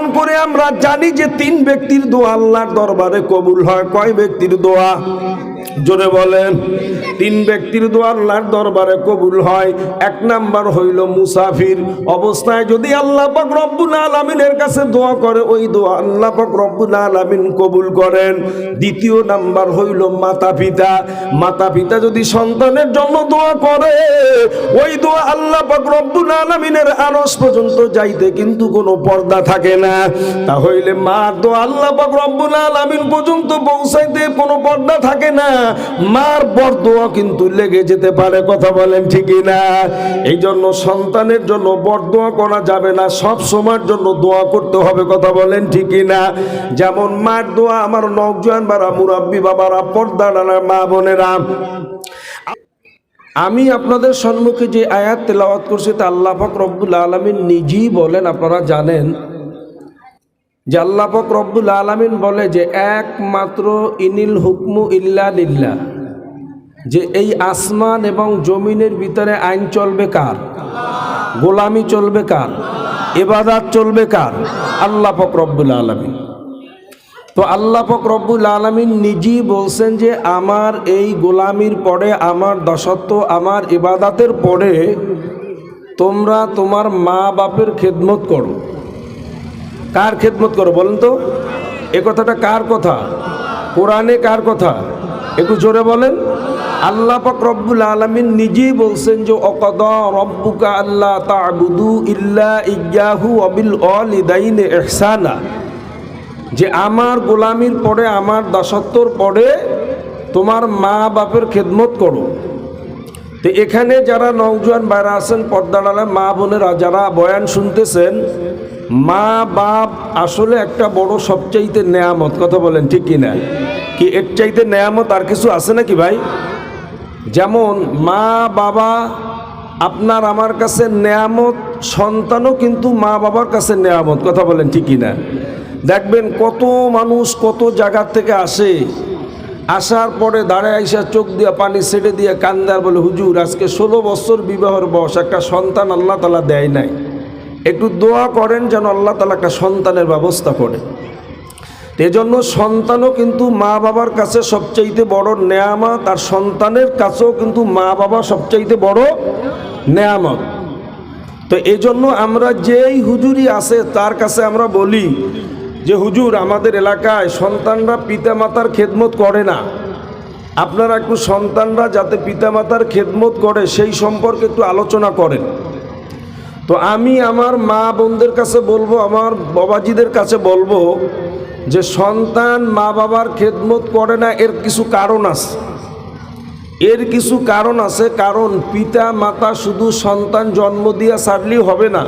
এমন করে আমরা জানি যে তিন ব্যক্তির দোয়া আল্লাহর দরবারে কবুল হয়। কয় ব্যক্তির দোয়া? জোরে বলেন, তিন ব্যক্তির দোয়া আল্লাহর দরবারে কবুল হয়। এক নাম্বার হইল মুসাফির। অবস্থায় যদি আল্লাহ পাক রব্বুল আলামিনের কাছে দোয়া করে, ওই দোয়া আল্লাহ পাক রব্বুল আলামিন কবুল করেন। দ্বিতীয় নাম্বার হইল মাতা পিতা। মাতা পিতা যদি সন্তানের জন্য দোয়া করে, ওই দোয়া আল্লাহ পাক রব্বুল আলামিনের আরশ পর্যন্ত যাইতে কিন্তু কোনো পর্দা থাকে না। তাহলে মা দোয়া আল্লাহ পাক রব্বুল আলামিন পর্যন্ত পৌঁছাইতে কোনো পর্দা থাকে না। মার বর দোয়া কিন্তু লেগে যেতে পারে, কথা বলেন ঠিকই না এই জন্য সন্তানের জন্য বর দোয়া করা যাবে না, সব সময়ের জন্য দোয়া করতে হবে, কথা বলেন ঠিকই না যেমন মার দোয়া আমার নকজওয়ান বারা, মুরাব্বি বাবারা, পর্দা ডানা মা বোনেরা। আমি আপনাদের সম্মুখে যে আয়াত তেলাওয়াত করছি তা আল্লাহ পাক আলমিন নিজেই বলেন, আপনারা জানেন। যে আল্লাহ পাক রব্বুল আলমিন বলে যে একমাত্র ইনিল হুকমু ইল্লা লিল্লাহ। যে এই আসমান এবং জমিনের ভিতরে আইন চলবে কার? গোলামি চলবে কার? এবাদাত চলবে কার? আল্লাহ পাক রব্বুল আলমিন। তো আল্লাহ পাক রব্বুল আলমিন নিজেই বলছেন যে আমার এই গোলামির পরে, আমার দশত্ব, আমার ইবাদাতের পরে তোমরা তোমার মা বাপের খেদমত করো। কার খেদমত করো বলেন তো? এ কথাটা কার কথা? কোরআনে কার কথা? একটু জোরে বলেন। আল্লাহ পাক রব্বুল আলমিন নিজেই বলছেন যে, অকদ রব্বুকা আল্লাহ তাবুদু ইল্লা ইয়াহু অবিল অলিদাইনে এহসানা যে আমার গোলামির পরে, আমার দাসত্বর পরে তোমার মা বাপের খেদমত করো। তো এখানে যারা নওজোয়ান বাইরা আছেন পর্দাডালে মা বোনেরা যারা বয়ান শুনতেছেন মা বাপ আসলে একটা বড় সবচাইতে নেয়ামত, কথা বলেন ঠিক কি না কি এর চাইতে নেয়ামত আর কিছু আছে নাকি ভাই? যেমন মা বাবা আপনার আমার কাছে নেয়ামত, সন্তানও কিন্তু মা বাবার কাছে নেয়ামত, কথা বলেন ঠিক না দেখবেন কত মানুষ কত জায়গার থেকে আসে, আসার পরে দাঁড়ায় আইসা চোখ দিয়ে পানি ছেড়ে দিয়ে কান্দার বলে, হুজুর, আজকে ষোলো বছর বিবাহের বয়স, একটা সন্তান আল্লাহ তালা দেয় নাই। একটু দোয়া করেন যেন আল্লাহ তালা একটা সন্তানের ব্যবস্থা করে। এজন্য সন্তানও কিন্তু মা বাবার কাছে সবচাইতে বড় নেয়ামত, আর সন্তানের কাছেও কিন্তু মা বাবা সবচাইতে বড় নেয়ামত। তো এজন্য আমরা যেই হুজুরি আছে, তার কাছে আমরা বলি যে, হুজুর, আমাদের এলাকায় সন্তানরা পিতামাতার খেদমত করে না। আপনারা একটু সন্তানরা যাতে পিতামাতার খেদমত করে, সেই সম্পর্কে একটু আলোচনা করেন। তো আমি আমার মা বোনদের কাছে বলব, আমার বাবাজিদের কাছে বলব যে সন্তান মা বাবার খেদমত করে না, এর কিছু কারণ আছে। এর কিছু কারণ আছে, কারণ পিতা মাতা শুধু সন্তান জন্ম দিয়া ছাড়লেই হবে না।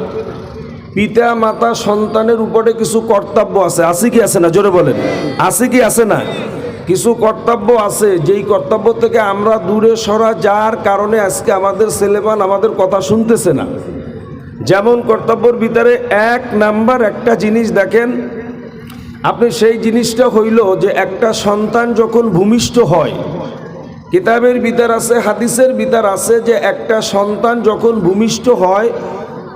পিতা মাতা সন্তানের উপরে কিছু কর্তব্য আছে। আছে কি আছে না? জোরে বলেন। আছে কি আছে না? কিছু কর্তব্য আছে। যেই কর্তব্য থেকে আমরা দূরে সরা, যার কারণে আজকে আমাদের ছেলেমান আমাদের কথা শুনতেছে না। যেমন কর্তব্যর ভিতরে এক নাম্বার একটা জিনিস দেখেন, আপনি সেই জিনিসটা হইল যে একটা সন্তান যখন ভূমিষ্ঠ হয়, কিতাবের ভিতর আছে, হাদিসের ভিতর আছে যে একটা সন্তান যখন ভূমিষ্ঠ হয়,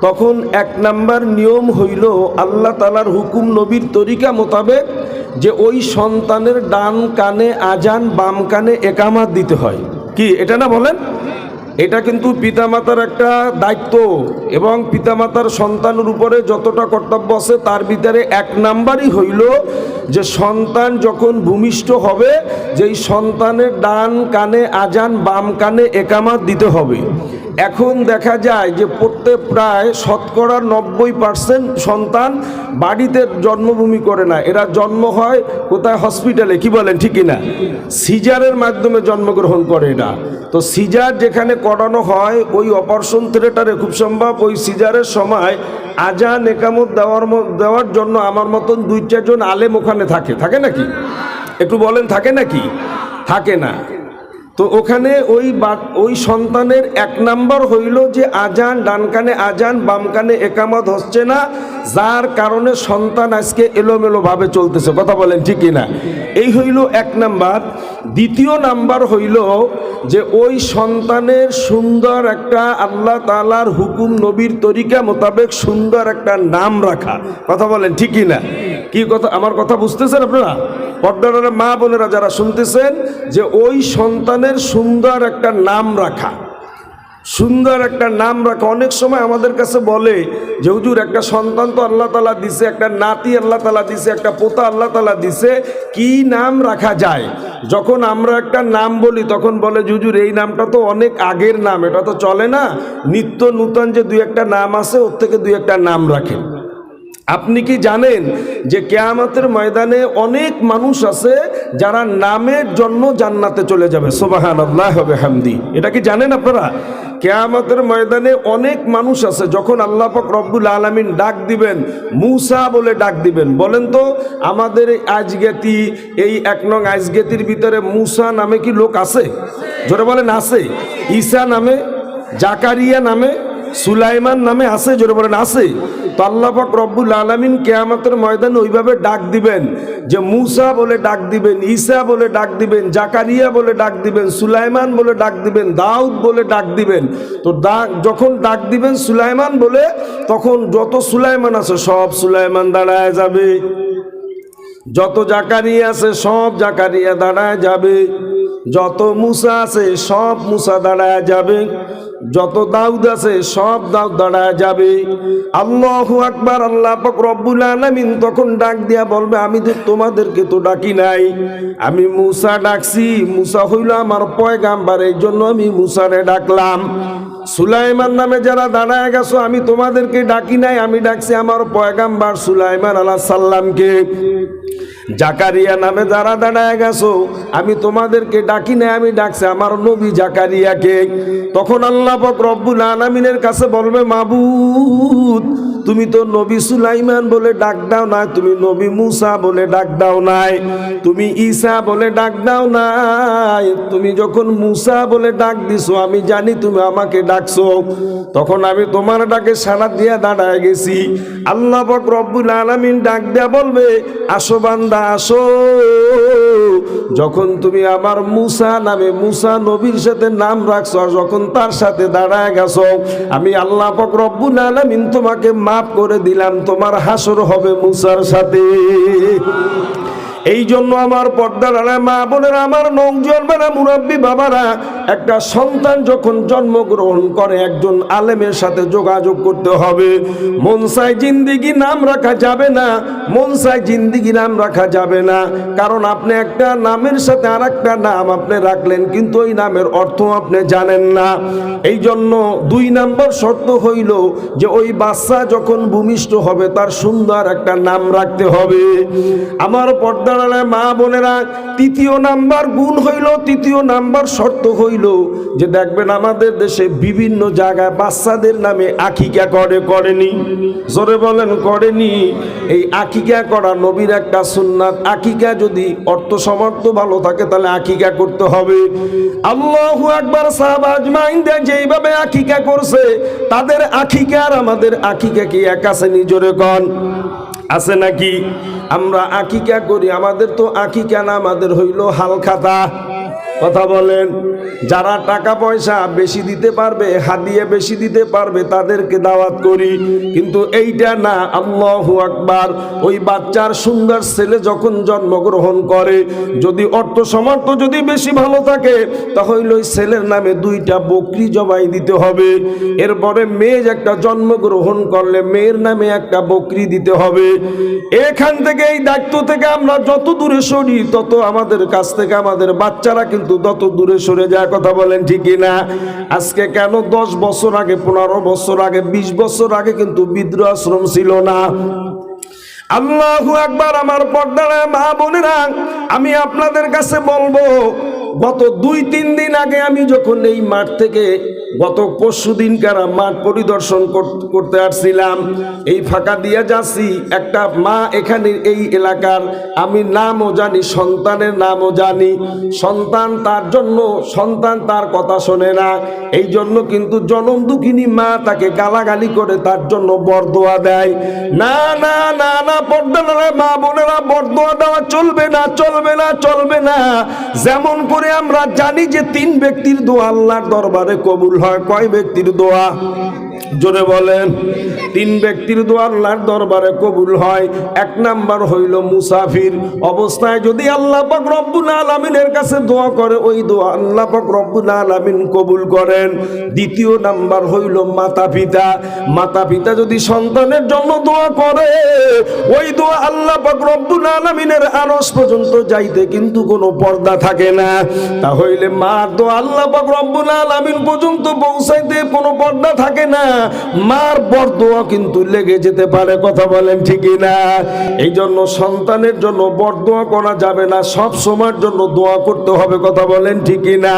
তখন এক নাম্বার নিয়ম হইল আল্লাহ তালার হুকুম নবীর তরিকা মোতাবেক যে ওই সন্তানের ডান কানে, আজান বাম কানে একামাত দিতে হয়। কি, এটা না বলেন? এটা কিন্তু পিতামাতার একটা দায়িত্ব এবং পিতামাতার সন্তানের উপরে যতটা কর্তব্য আছে, তার ভিতরে এক নাম্বারই হইল যে সন্তান যখন ভূমিষ্ঠ হবে, যেই সন্তানের ডান কানে, আজান বাম কানে একামাত দিতে হবে। এখন দেখা যায় যে প্রত্যেক প্রায় শতকরা নব্বই পার্সেন্ট সন্তান বাড়িতে জন্মভূমি করে না। এরা জন্ম হয় কোথায়? হসপিটালে। কি বলেন? ঠিকই না সিজারের মাধ্যমে জন্মগ্রহণ করে এরা। তো সিজার যেখানে করানো হয়, ওই অপারেশন থিয়েটারে খুব সম্ভব। ওই সিজারের সময় আজান একামত দেওয়ার দেওয়ার জন্য আমার মতন দুই চারজন আলেম ওখানে থাকে। থাকে নাকি? একটু বলেন, থাকে নাকি? থাকে না। তো ওখানে ওই ওই সন্তানের এক নাম্বার হইল যে আজান ডান কানে আজান, বাম কানে একামত হচ্ছে না, যার কারণে সন্তান আজকে এলোমেলো ভাবে চলতেছে। কথা বলেন ঠিক না এই হইল এক নাম্বার। দ্বিতীয় নাম্বার হইল যে ওই সন্তানের সুন্দর একটা আল্লাহ তালার হুকুম নবীর তরিকা মোতাবেক সুন্দর একটা নাম রাখা। কথা বলেন ঠিকই না কি কথা আমার কথা বুঝতেছেন আপনারা? পর্দারের মা বোনেরা যারা শুনতেছেন যে ওই সন্তানের সুন্দর একটা নাম রাখা। সুন্দর একটা নাম রাখা। অনেক সময় আমাদের কাছে বলে যে হুজুর একটা সন্তান তো আল্লাহ তালা দিছে একটা নাতি আল্লাহ তালা দিছে একটা পোতা আল্লাহ তালা দিছে। কি নাম রাখা যায়? যখন আমরা একটা নাম বলি তখন বলে যে, হুজুর এই নামটা তো অনেক আগের নাম এটা তো চলে না। নিত্য নূতন যে দুই একটা নাম আছে ওর থেকে দুই একটা নাম রাখেন। আপনি কি জানেন যে কেয়ামতের ময়দানে অনেক মানুষ আছে যারা নামের জন্য জান্নাতে চলে যাবে? সোবাহান আল্লাহ হবে হামদি এটা কি জানেন আপনারা? কেয়ামতের ময়দানে অনেক মানুষ আছে যখন আল্লাহ পাক রব্বুল আলমিন ডাক দিবেন, মুসা বলে ডাক দিবেন। বলেন তো, আমাদের আজগেতি, এই এক নং আজগেতির ভিতরে মুসা নামে কি লোক আছে? জোরে বলেন, আছে। ঈসা নামে, জাকারিয়া নামে সুলাইমান নামে আছে, জোরে বলেন, আছে। তো আল্লাপাক রব্বুল আলমিন কেয়ামতের ময়দানে ওইভাবে ডাক দিবেন যে মুসা বলে ডাক দিবেন, ঈসা বলে ডাক দিবেন, জাকারিয়া বলে ডাক দিবেন, সুলাইমান বলে ডাক দিবেন, দাউদ বলে ডাক দিবেন। তো ডাক, যখন ডাক দিবেন সুলাইমান বলে, তখন যত সুলাইমান আছে, সব সুলাইমান দাঁড়ায় যাবে। যত জাকারিয়া আছে, সব জাকারিয়া দাঁড়ায় যাবে। যত মুসা আছে, সব মুসা দাঁড়ায় যাবে। যত দাউদ আছে, সব দাউদ দাঁড়ায় যাবে। আল্লাহু আকবার, আল্লাহ রব্বুল আলামিন তখন ডাক দিয়া বলবে, আমি তো তোমাদেরকে তো ডাকি নাই। আমি মুসা ডাকছি। মুসা হইল আমার পয়গাম্বার এই জন্য আমি মুসারে ডাকলাম। সুলাইমান নামে যারা দাঁড়ায় গেছো, আমি তোমাদেরকে ডাকি নাই। আমি ডাকছি আমার পয়গাম্বার সুলাইমান আলাহ সাল্লামকে জাকারিয়া নামে যারা দাঁড়ায় গেছো, আমি তোমাদেরকে ডাকি নাই, আমি ডাকছি, আমার নবী জাকারিয়াকে। তখন আল্লাহ পাক রব্বুল আলামিনের কাছে বলবে, মাবুদ, তুমি তো নবী সুলাইমান বলে ডাক দাও না তুমি নবী মুসা বলে ডাক দাও নাই, তুমি ঈসা বলে ডাক দাও নাই, তুমি যখন মুসা বলে ডাক দিছো, আমি জানি তুমি আমাকে ডাকছো। তখন আমি তোমার ডাকে সাড়া দিয়া দাঁড়ায় গেছি। আল্লাহ পাক রব্বুল আলামিন ডাক দেয়া বলবে, আসো বান্দা আসো। যখন তুমি আমার মুসা নামে মুসা নবীর সাথে নাম রাখছো, যখন তার সাথে দাঁড়ায় গেছো, আমি আল্লাহ পাক রব্বুল তোমাকে মাফ করে দিলাম, তোমার হাসর হবে মুসার সাথে। এই জন্য আমার পর্দার মা বোনেরা, আমার নৌজনবেরা মুরব্বী বাবারা, একটা সন্তান যখন জন্মগ্রহণ করে, একজন আলেমের সাথে যোগাযোগ করতে হবে। মনসাই জিন্দিগি নাম রাখা যাবে না মনসাই জিন্দিগি নাম রাখা যাবে না। কারণ আপনি একটা নামের সাথে আর একটা নাম আপনি রাখলেন, কিন্তু ওই নামের অর্থ আপনি জানেন না। এই জন্য দুই নাম্বার শর্ত হইল যে ওই বাচ্চা যখন ভূমিষ্ঠ হবে, তার সুন্দর একটা নাম রাখতে হবে। আমার আড়ায় মা বোনেরা, তৃতীয় নাম্বার গুণ হইল, তৃতীয় নাম্বার শর্ত হইল যে দেখবেন আমাদের দেশে বিভিন্ন জায়গায় বাচ্চাদের নামে আকিকা করে, করেনি। জোরে বলেন, করেনি। এই আকিকা করা নবীর একটা সুন্নাত। আকিকা যদি অর্থ সমর্থ ভালো থাকে, তাহলে আকিকা করতে হবে। আল্লাহু একবার সাহাব আজমাইন দেয় যেইভাবে আকিকা করছে, তাদের আকিকা আর আমাদের আকিকা কি এক আছে নিজরে কন। আছে নাকি? আমরা আকিকা করি আমাদের তো আকিকা না আমাদের হইল হালখাতা। কথা বলেন, যারা টাকা পয়সা বেশি দিতে পারবে, হাদিয়ে বেশি দিতে পারবে, তাদেরকে দাওয়াত করি। কিন্তু এইটা না, আল্লাহ আকবার, ওই বাচ্চার সুন্দর ছেলে যখন জন্মগ্রহণ করে, যদি অর্থ সমর্থ যদি বেশি ভালো থাকে, তাহলে ওই ছেলের নামে দুইটা বকরি জবাই দিতে হবে। এরপরে মেয়ে একটা জন্মগ্রহণ করলে, মেয়ের নামে একটা বকরি দিতে হবে। এখান থেকে, এই দায়িত্ব থেকে আমরা যত দূরে সরি, তত আমাদের কাছ থেকে আমাদের বাচ্চারা কিন্তু তত দূরে সরে যায় কথা বলেন ঠিকই না? আজকে কেন দশ বছর আগে, পনেরো বছর আগে, বিশ বছর আগে কিন্তু বিদ্রোহ আশ্রম ছিল না? আল্লাহু একবার আমার পর্দারে, মা বোনেরা, আমি আপনাদের কাছে বলব, গত দুই, তিন দিন আগে আমি যখন এই মাঠ থেকে গত পরশু দিনকার মাঠ পরিদর্শন করতে আসছিলাম। এই ফাঁকা দিয়ে যাচ্ছি। একটা মা এখানে এই এলাকার, আমি নামও জানি, সন্তানের নামও জানি। সন্তান তার জন্য, সন্তান তার কথা শোনে না। এই জন্য কিন্তু জনম দুঃখিনী মা তাকে গালাগালি করে তার জন্য বরদোয়া দেয়। না না না না পর্দানারা মা বোনেরা, বরদোয়া দেওয়া চলবে না চলবে না চলবে না। যেমন করে আমরা জানি যে তিন ব্যক্তির দোয়া আল্লাহর দরবারে কবুল হয় কয় ব্যক্তির দোয়া? জোরে বলেন, তিন ব্যক্তির দোয়া আল্লাহর দরবারে কবুল হয়, এক নাম্বার হইল মুসাফির। অবস্থায় যদি আল্লাহ পাক রব্বুল আলামিনের কাছে দোয়া করে, ওই দোয়া আল্লাহ পাক রব্বুল আলামিন কবুল করেন। দ্বিতীয় নাম্বার হইল মাতা পিতা। মাতা পিতা যদি সন্তানের জন্য দোয়া করে, ওই দোয়া আল্লাহ পাক রব্বুল আলামিনের আরশ পর্যন্ত যাইতে কিন্তু কোনো পর্দা থাকে না। তাহলে মার দোয়া আল্লাহ পাক রব্বুল আলামিন পর্যন্ত পৌঁছাইতে কোনো পর্দা থাকে না। মার বরদোয়া কিন্তু লেগে যেতে পারে, কথা বলেন ঠিকই না এই জন্য সন্তানের জন্য বরদোয়া করা যাবে না, সব সময়ের জন্য দোয়া করতে হবে, কথা বলেন ঠিকই না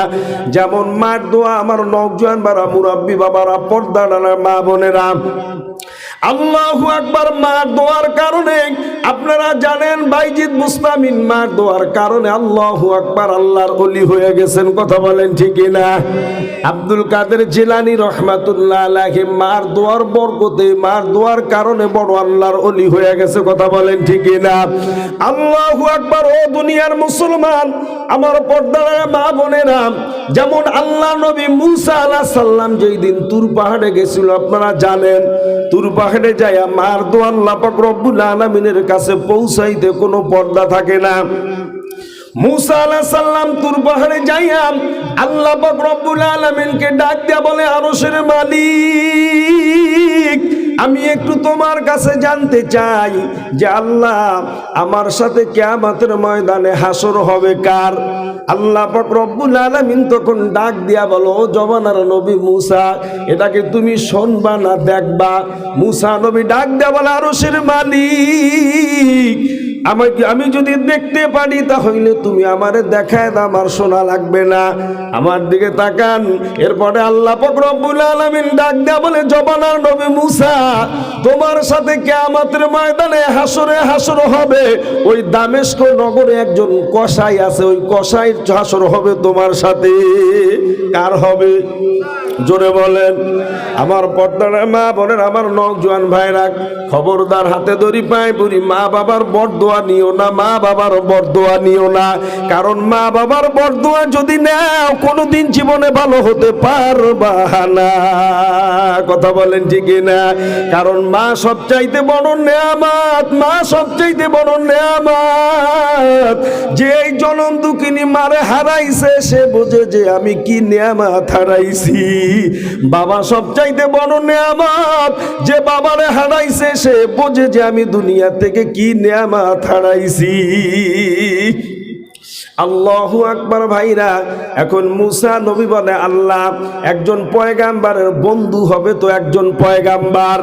যেমন মার দোয়া আমার নবজান বারা, মুরাব্বি বাবারা, পর্দা মা বোনেরা আল্লাহু আকবার মার দোয়ার কারণে। আপনারা জানেন বাইজিদ মুস্তামিন মার দোয়ার কারণে আল্লাহু আকবার আল্লাহর অলি হয়ে গেছেন, কথা বলেন ঠিকই না আব্দুল কাদের জিলানি রহমাতুল্লাহ মার দোয়ার বরকতে, মার দোয়ার কারণে বড় আল্লাহর অলি হয়ে গেছে, কথা বলেন ঠিকই না আল্লাহু আকবার, ও দুনিয়ার মুসলমান, আমার পর্দার মা বোনেরা, যেমন আল্লাহ নবী মুসা আলাহ সাল্লাম যেই দিন তুর পাহাড়ে গেছিল, আপনারা জানেন, তুর যাইয়া মার দো আল্লাহ পাক রব্বুল আলামিনের কাছে পৌঁছাইতে কোনো পর্দা থাকে না। মুসা আলাহ সাল্লাম তুর পাহাড়ে যাইয়া আল্লাহ পাক রব্বুল আলামিনকে ডাক দিয়া বলে, আরশের মালিক, আমি একটু তোমার কাছে জানতে চাই যে আল্লাহ আমার সাথে কেয়ামতের ময়দানে হাসর হবে কার? আল্লাহ রব্বুল আলমিন তখন ডাক দিয়া বলো, "ও জবানার নবী মুসা এটাকে তুমি শুনবা না দেখবা? মুসা নবী ডাক দেওয়া বলে আরও মালিক আমাকে আমি যদি দেখতে পারি তাহলে তুমি আমার দেখায় আমার শোনা লাগবে না। আমার দিকে তাকান। এরপরে আল্লাহ পাক রব্বুল আলামিন ডাক দেয়া বলে জবানার নবী মুসা, তোমার সাথে কিয়ামতের ময়দানে হাসরে হাসর হবে। ওই দামেস্ক নগরে একজন কসাই আছে, ওই কসাইর হাসর হবে তোমার সাথে। কার হবে? জোরে বলেন। আমার পর্দার মা বোনের, আমার নজওয়ান ভাইরা, খবরদার হাতে দড়ি পায়, বুড়ি মা বাবার বরদোয়া নিও না, মা বাবার বরদোয়া নিও না। কারণ মা বাবার বরদোয়া যদি নাও, কোনোদিন জীবনে ভালো হতে পারবা না। কথা বলেন ঠিকই না কারণ মা সবচাইতে বড় নেয়ামাত, মা সবচাইতে বড় নেয়ামাত। যে জনম দুঃখিনী মারে হারাইছে, সে বোঝে যে আমি কি নেয়ামাত হারাইছি। বাবা সবচাইতে বড় নেয়ামাত, যে বাবারে হারাইছে, সে বোঝে যে আমি দুনিয়া থেকে কি নেয়ামাত হারাইছি আল্লাহু আকবার ভাইরা, এখন মুসা নবী বলে, আল্লাহ, একজন পয়গাম্বারের বন্ধু হবে তো একজন পয়গাম্বার।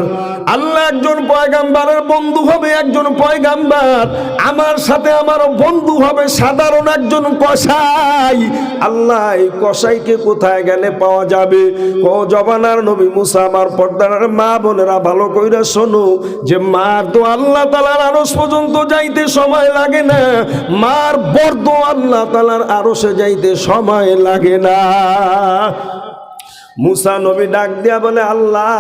আল্লাহ একজন পয়গাম্বারের বন্ধু হবে একজন পয়গাম্বার। আমার সাথে আমার বন্ধু হবে সাধারণ একজন কসাই। আল্লাহ, এই কসাইকে কোথায় গেলে পাওয়া যাবে? ও জবানার নবী মুসা, আমার পর্দার মা বোনেরা, ভালো কইরা শোনো যে মার তো আল্লাহ তালার আরস পর্যন্ত যাইতে সময় লাগে না। মার বর্দ আল্লাহ তালার আরসে যাইতে সময় লাগে না। মুসা নবী ডাক দিয়া বলে, আল্লাহ,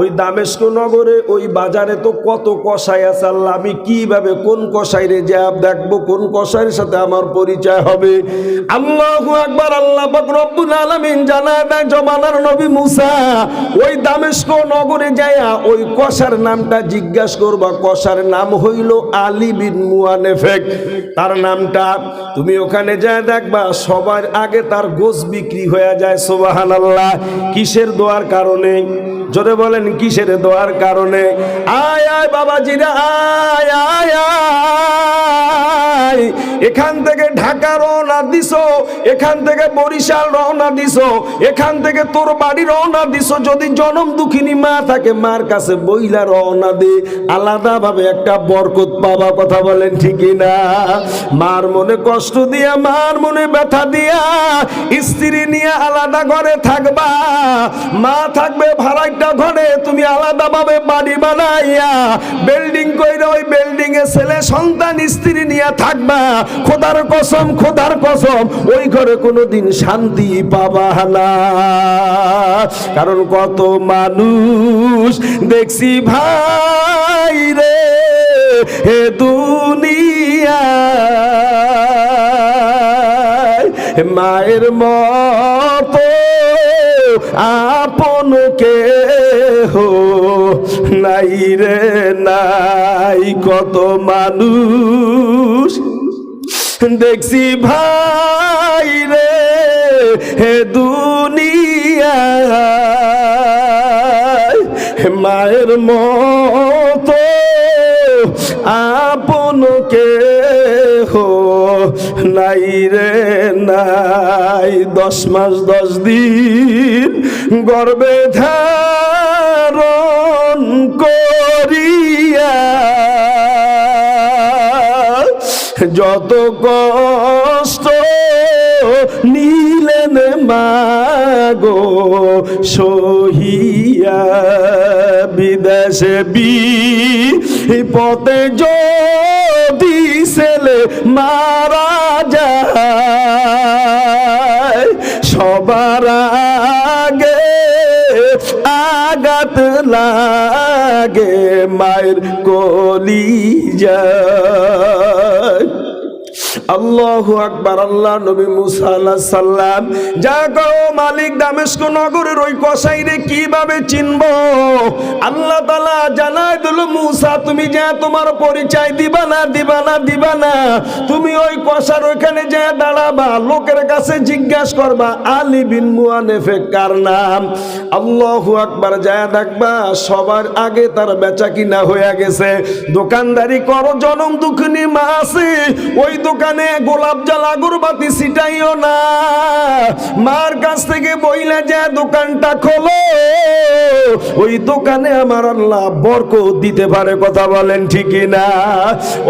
ওই দামেস্ক নগরে, ওই বাজারে তো কত কষাই আছে আল্লাহ, আমি কীভাবে কোন কষাই রে যাব দেখব, কোন কষাইয়ের সাথে আমার পরিচয় হবে? আল্লাহু আকবার, আল্লাহ রব্বুল আলামিন জানায় দেয়, জমানার নবী মুসা, ওই দামেস্ক নগরে যায়া ওই কষার নামটা জিজ্ঞাসা করবা। কষার নাম হইল আলী বিন মুয়ানেফেক তার নামটা তুমি ওখানে যা দেখবা সবার আগে তার গোস বিক্রি হয়ে যায় সোবাহান আল্লাহ কিসের দোয়ার কারণে? যদি বলেন, কিসের দোয়ার কারণে? আয় আয়, বাবাজিরা, আয় আয় আয়। এখান থেকে ঢাকা রওনা এখান থেকে বরিশাল রওনা এখান থেকে তোর বাড়ি রওনা যদি জনম দুঃখিনী মা থাকে, মার কাছে বইলা রওনা দে। আলাদাভাবে একটা বরকত পাবা কথা বলেন ঠিকই না মার মনে কষ্ট দিয়া, মার মনে ব্যথা দিয়া, স্ত্রী নিয়ে আলাদা ঘরে থাকবা। মা থাকবে ভাড়াইটা ঘরে, তুমি আলাদা ভাবে বাড়ি বানাইয়া, বিল্ডিং কইরা ওই বিল্ডিং এ ছেলে, সন্তান, স্ত্রী নিয়ে থাকবা। খোদার কসম খোদার কসম, ওই ঘরে কোনোদিন শান্তি পাবা না। কারণ কত মানুষ দেখছি, ভাই রে, হে দুনিয়া মায়ের মতো আপনকে হো নাই রে, নাই কত মানুষ দেখছি ভাই রে, হে দুনিয়া। মায়ের মতো আপনকে হো নাই রে, নাই। দশ মাস, দশ দিন গর্বে ধারণ করিয়া যত কষ্ট নিলেন মাগো সহিয়া বিদেশে বি পথে যদি ছেলে মারা যায় সবার আগাত লাগে মায়ের কলি যায় আল্লাহু আকবার, আল্লাহ নবী মুসা যা মালিক দামেস্ক নগরের ওই কীভাবে চিনব? আল্লাহ জানাই দিল, মুসা, তুমি যা তোমার পরিচয় দিবা না দিবা না দিবা না। তুমি ওই যা দাঁড়াবা, লোকের কাছে জিজ্ঞাসা করবা, আলী বিন মুয়ানেফে কার নাম? আল্লাহু আকবার, যায় দেখবা সবার আগে তার বেচা কিনা হয়ে গেছে। দোকানদারি করো, জনম দুঃখিনী মা আছে। ওই দোকানে গোলাপ জাল আগরবাতি ছিটাইও না। মার কাছ থেকে বইলে যে দোকানটা খোলো, ওই দোকানে আমার আল্লাহ বরকত দিতে পারে, কথা বলেন ঠিকই না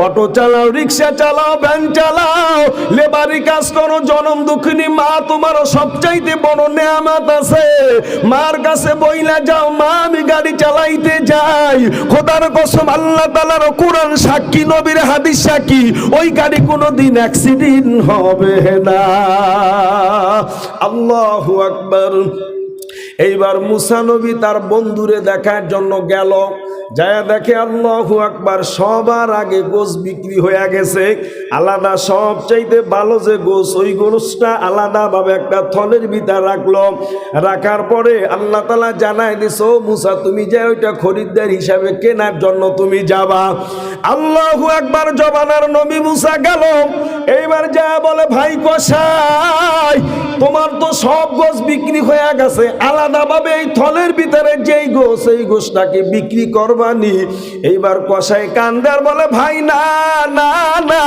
অটো চালাও, রিক্সা চালাও, ভ্যান চালাও, লেবারি কাজ করো, জনম দুঃখিনী মা তোমার সবচাইতে বড় নেয়ামত আছে। মার কাছে বইলা যাও, মা, আমি গাড়ি চালাইতে যাই। খোদার কসম, আল্লাহ তালার কোরআন সাক্ষী, নবীর হাদিস সাক্ষী। ওই গাড়ি কোনোদিন অ্যাক্সিডেন্ট হবে না। আল্লাহ আকবার। এইবার মুসা নবী তার বন্ধুরে দেখার জন্য গেল। যায় দেখে আল্লাহু আকবার সবার আগে গোস বিক্রি হয়ে গেছে। আলাদা সব চাইতে ভালো যে গোস ওই গোসটা আলাদাভাবে একটা থলের ভিতর রাখল। রাখার পরে আল্লাহ তালা জানাই দিস ও মুসা, তুমি যে ওইটা খরিদ্দার হিসাবে কেনার জন্য তুমি যাবা। আল্লাহ একবার জবানার নবী মুসা গেল। এইবার যা বলে, ভাই কষাই তোমার তো সব গোস বিক্রি হয়ে গেছে আলাদাভাবে এই থলের ভিতরে যেই গোস এই গোসটাকে বিক্রি করবানি। এইবার কষাই কান্দার বলে, ভাই, না না না,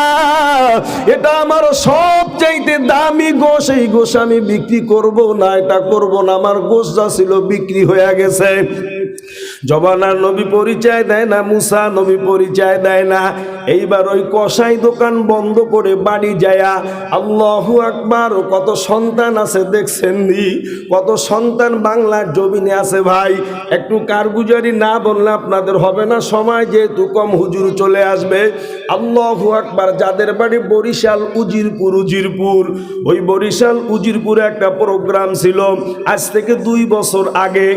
এটা আমার সব চাইতে দামি গোস এই গোস আমি বিক্রি করব না, এটা করব না, আমার গোস যা ছিল বিক্রি হয়ে গেছে। জবানার নবী পরিচয় দেয় না, মুসা নবী পরিচয় দেয় না। এইবার ওই কসাই দোকান বন্ধ করে বাড়ি যায়া আল্লাহু আকবার, কত সন্তান আছে দেখছেন নি কত সন্তান বাংলার জমিনে আছে ভাই? একটু কারগুজারি না বললে আপনাদের হবে না? সময় যেহেতু কম, হুজুর চলে আসবে। আল্লাহু আকবার, যাদের বাড়ি বরিশাল উজিরপুর উজিরপুর। ওই বরিশাল উজিরপুরে একটা প্রোগ্রাম ছিল। আজ থেকে দুই বছর আগে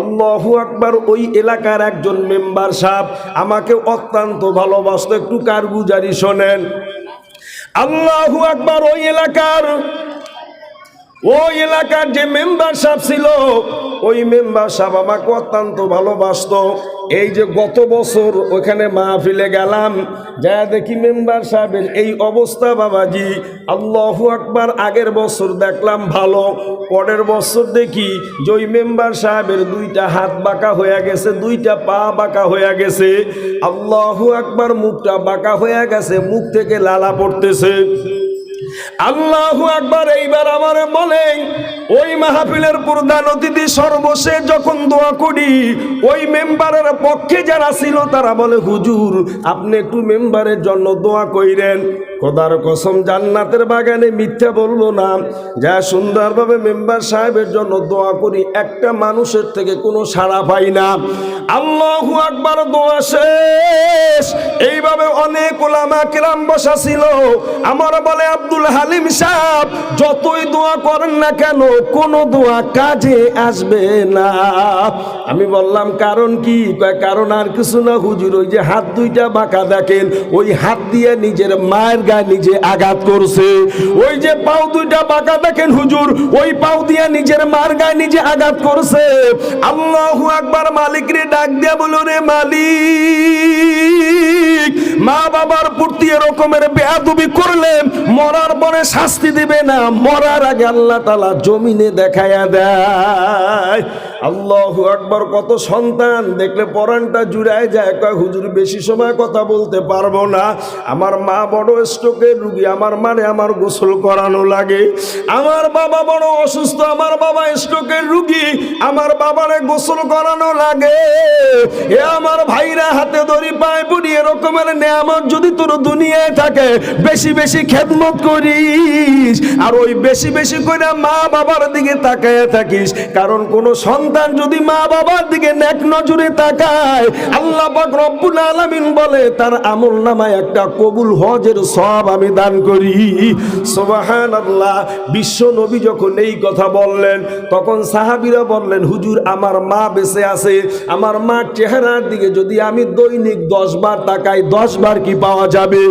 আল্লাহু আকবার ওই এলাকার একজন মেম্বার সাহেব আমাকে অত্যন্ত ভালোবাসতো। একটু কারগুজারি শোনেন? আল্লাহু একবার ওই এলাকার ওই এলাকার যে মেম্বার সাহেব ছিল, ওই মেম্বার সাহেব আমাকে অত্যন্ত ভালোবাসতো। এই যে গত বছর ওখানে মাহফিলে গেলাম যা দেখি মেম্বার সাহেবের এই অবস্থা বাবাজি। আল্লাহু আকবার, আগের বছর দেখলাম ভালো, পরের বছর দেখি যে ওই মেম্বার সাহেবের দুইটা হাত বাঁকা হয়ে গেছে, দুইটা পা বাঁকা হয়ে গেছে। আল্লাহু আকবার, মুখটা বাঁকা হয়ে গেছে, মুখ থেকে লালা পড়তেছে। আল্লাহু আকবার, এইবার আমার বলেন ওই মাহফিলের প্রধান অতিথি সর্বশেষ যখন দোয়া করি, ওই মেম্বারের পক্ষে যারা ছিল তারা বলে, হুজুর, আপনি একটু মেম্বারের জন্য দোয়া কইরেন। খোদার কসম, জান্নাতের বাগানে মিথ্যা বলব না। যা সুন্দরভাবে মেম্বার সাহেবের জন্য দোয়া করি, একটা মানুষের থেকে কোনো সাড়া পাই না। আল্লাহু আকবার, দোয়া শেষ। এইভাবে অনেক ওলামা কিরাম বসা ছিল। আমার বলে, আব্দুল হালিম সাহেব, যতই দোয়া করেন না কেন কোনো দোয়া কাজে আসবে না। আমি বললাম, কারণ কি? কারণ আর কিছু না হুজুর, ওই যে হাত দুইটা বাঁকা দেখেন, ওই হাত দিয়ে নিজের মায়ের গায়ে নিজে আঘাত করছে। ওই যে পাও দুইটা বাঁকা দেখেন হুজুর, ওই পাও দিয়ে নিজের মার গায়ে নিজে আঘাত করছে। আল্লাহু আকবার মালিক রে ডাক দিয়া বলো রে মালিক, মা বাবার প্রতি এরকমের বেয়াদবি করলে মরার পরে শাস্তি দিবে না। মরার আগে আল্লাহ তালা জমিনে দেখায়া দেয়। আল্লাহ আকবার, কত সন্তান। দেখলে পরানটা জুড়ায় যায়, কয়, হুজুর, বেশি সময় কথা বলতে পারব না। আমার মা বড় স্ট্রোকের রুগী, আমার মানে আমার গোসল করানো লাগে। আমার বাবা বড় অসুস্থ, আমার বাবা স্ট্রোকের রুগী, আমার বাবারে গোসল করানো লাগে। এ আমার ভাইরা হাতে দড়ি পায় বুড়ি এরকমের নেয়ামত যদি তোর দুনিয়ায় থাকে, বেশি বেশি খেদমত করিস। আর ওই বেশি বেশি করে মা বাবার দিকে তাকায় থাকিস। কারণ কোন সন্তান যদি মা বাবার দিকে নেক নজরে তাকায়, আল্লাহ পাক রব্বুল আলামিন বলে, তার আমল নামায় একটা কবুল হজের সব আমি দান করি। সুবহানাল্লাহ, বিশ্ব নবী যখন এই কথা বললেন, তখন সাহাবীরা বললেন, হুজুর, আমার মা বেঁচে আছে, আমার মার চেহারার দিকে যদি আমি দৈনিক দশ বার তাকাই, দশ বার কি পাওয়া যাবে?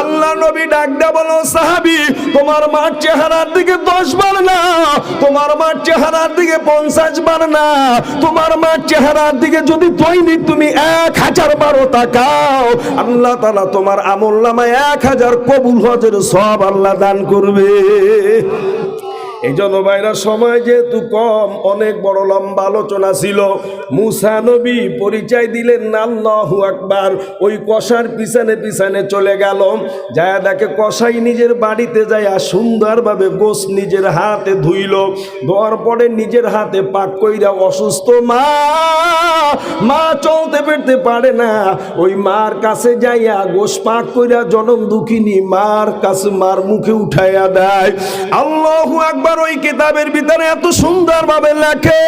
আল্লাহ নবী ডাকডা বলো সাহাবি, তোমার মার চেহারার দিকে দশ বার না, তোমার মার চেহারার দিকে পঞ্চাশ বার না তোমার মা চেহারার দিকে যদি দৈনিক তুমি এক হাজার বারো তাকাও। আল্লাহ তালা তোমার আমল নামায় এক হাজার কবুল হজের সব আল্লাহ দান করবে। এই জন্য সময় যেহেতু কম, অনেক বড় লম্বা আলোচনা ছিল। মুসা নবী পরিচয় দিলেন আল্লাহু আকবার। ওই কষার পিছনে পিছনে চলে গেল। যায় দেখে কষাই নিজের বাড়িতে যায় সুন্দরভাবে গোস নিজের হাতে ধুইল। ধোয়ার পরে নিজের হাতে পাক কইরা অসুস্থ, মা মা চলতে ফিরতে পারে না। ওই মার কাছে যাইয়া গোস পাক কইরা জনম দুঃখিনী মার কাছে মার মুখে উঠাইয়া দেয়। আল্লাহু আকবার ওই কিতাবের ভিতরে এত সুন্দর ভাবে লেখে,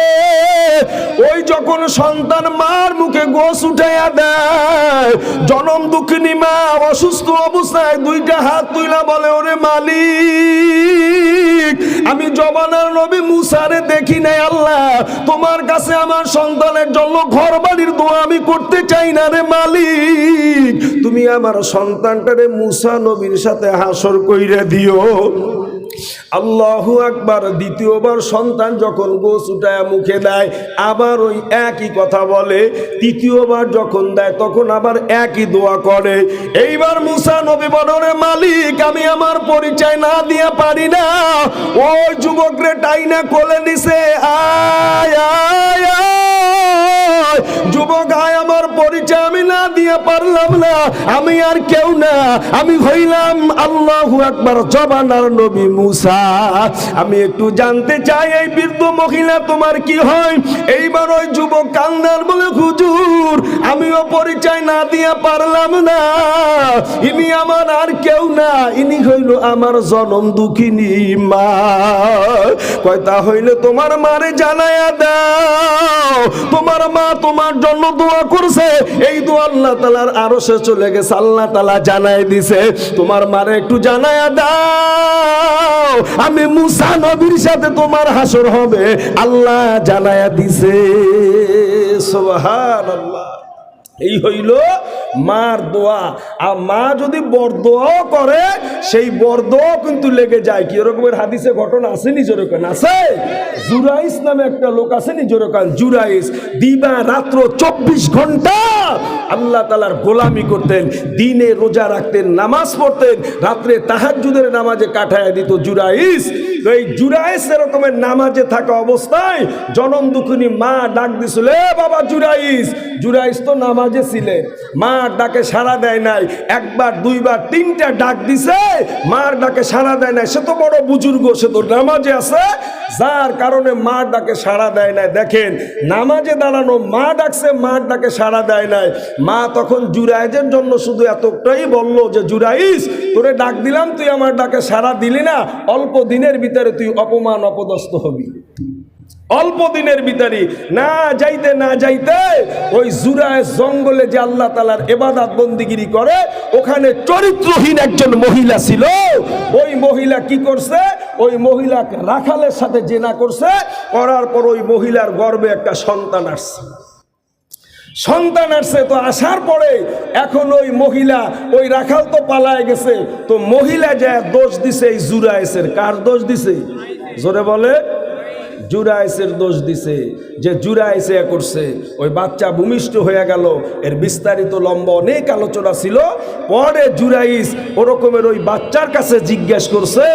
ওই যখন সন্তান মার মুখে গোস উঠাইয়া দেয়, জনম দুঃখিনী মা অসুস্থ অবস্থায় দুইটা হাত তুইলা বলে, ওরে মালিক, আমি জবানার নবী মুসারে দেখি নাই আল্লাহ, তোমার কাছে আমার সন্তানের জন্য ঘর বাড়ির দোয়া আমি করতে চাই না রে মালিক। তুমি আমার সন্তানটারে মুসা নবীর সাথে হাসর কইরে দিও। আল্লাহু আকবার দ্বিতীয়বার সন্তান যখন গোস উঠায়, মুখে দেয়, আবার ওই একই কথা বলে, তৃতীয়বার যখন দেয়, তখন আবার একই দোয়া করে। এইবার মুসা নবী বদরের মালিক, আমি আমার পরিচয় না দিয়া পারি না। ওই যুবকরে টাইনা কোলে নিছে আয় আয়। যুবক, আয়, আমার পরিচয় আমি না দিয়ে পারলাম না, আমি আর কেউ না। আমি হইলাম আকবার জবানার নবী মুসা। আমি একটু জানতে চাই, এই বৃদ্ধ মহিলা তোমার কি হয়? এইবার ওই যুবক কান্দার বলে আমিও পরিচয় না দিয়ে পারলাম না। ইনি আমার আর কেউ না, ইনি হইল আমার জনম দুঃখিনী মা। কয় হইলে তোমার মারে জানায়া দাও। তোমার মা তোমার জন্য দোয়া করছে, এই দোয়া তালার আরও সে চলে গেছে, আল্লাহ তালা জানাই দিছে, তোমার মারে একটু জানায়া দাও। আমি মুসা নবীর সাথে তোমার হাসর হবে, আল্লাহ জানায়া দিছে সোহান আল্লাহ এই হইল মার দোয়া। আর মা যদি বরদোয়াও করে, সেই বরদোয়াও কিন্তু লেগে যায়। কি এরকমের হাদিসে ঘটনা আছে নি জোরকান? আছে? জুরাইস নামে একটা লোক আছে নি জোরকান? জুরাইস দিবা রাত্র চব্বিশ ঘণ্টা আল্লাহ তালার গোলামি করতেন, দিনে রোজা রাখতেন, নামাজ পড়তেন, রাত্রে তাহাজুদের নামাজে কাটায় দিত জুরাইস এই জুরাইস এরকমের নামাজে থাকা অবস্থায় জনম দুখুনি মা ডাক দিছিল বাবা জুরাইস জুরাইস তো নামাজে ছিলেন মা ডাকে সাড়া দেয় নাই। একবার, দুইবার, তিনটা ডাক দিছে, মার ডাকে সাড়া দেয় নাই। সে তো বড় বুজুর্গ, সে তো নামাজে আছে। যার কারণে মা ডাকে সাড়া দেয় নাই। দেখেন, নামাজে দাঁড়ানো, মা ডাকছে, মার ডাকে সাড়া দেয় নাই। মা তখন জুরাইজের জন্য শুধু এতটাই বলল যে জুরাইস তোরে ডাক দিলাম, তুই আমার ডাকে সাড়া দিলি না। অল্প দিনের ভিতরে তুই অপমান, অপদস্থ হবি। অল্প দিনের ভিতরে না যাইতে না যাইতে, ওই জুরায় জঙ্গলে যে আল্লাহ তালার এবাদাত বন্দিগিরি করে, ওখানে চরিত্রহীন একজন মহিলা ছিল। ওই মহিলা কি করছে? ওই মহিলা রাখালের সাথে জেনা করছে। করার পর ওই মহিলার গর্ভে একটা সন্তান আসছে। সন্তান আসছে তো আসার পরে এখন ওই মহিলা, ওই রাখাল তো পালায় গেছে। তো মহিলা যা দোষ দিছে এই জুরাইসের কার দোষ দিছে? জোরে বলে। জুরাইসের দোষ দিছে, যে জুরাইসে করছে, ওই বাচ্চা ভূমিষ্ঠ হয়ে গেল। এর বিস্তারিত লম্বা অনেক আলোচনা ছিল। পরে জুরাইস ওরকমের ওই বাচ্চার কাছে জিজ্ঞেস করছে,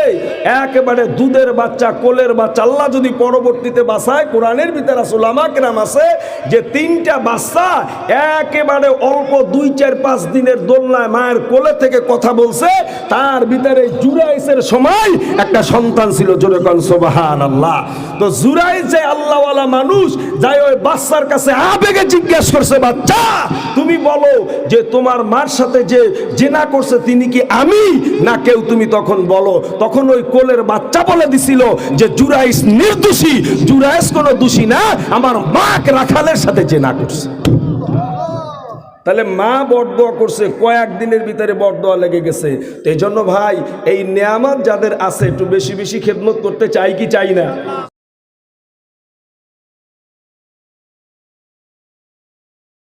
একেবারে দুধের বাচ্চা, কোলের বাচ্চা, আল্লাহ যদি পরবর্তীতে বাসায় কোরআনের ভিতরে সুলামা কেরাম আছে, যে তিনটা বাচ্চা একেবারে অল্প দুই, চার, পাঁচ দিনের দোলনায় মায়ের কোলে থেকে কথা বলছে, তার ভিতরে জুরাইসের সময় একটা সন্তান ছিল, জোরে কন সোবাহান আল্লাহ তো জুরাইস যে আল্লাহওয়ালা মানুষ, যাই ওই বাচ্চার কাছে আবেগে জিজ্ঞেস করছে, বাচ্চা, তুমি বলো যে তোমার মার সাথে যে জেনা করছে, তিনি কি আমি? না কেউ তুমি তখন বলো। তখন ওই কোলের বাচ্চা বলে দিছিল যে জুরাইস নির্দোষী জুরাইস কোনো দোষী না, আমার মাক রাখালের সাথে জেনা করছে। তাহলে মা বরদোয়া করছে, কয়েক দিনের ভিতরে বরদোয়া লেগে গেছে। তো এই জন্য ভাই, এই নেয়ামত যাদের আছে, একটু বেশি বেশি খেদমত করতে চাই কি চাই না?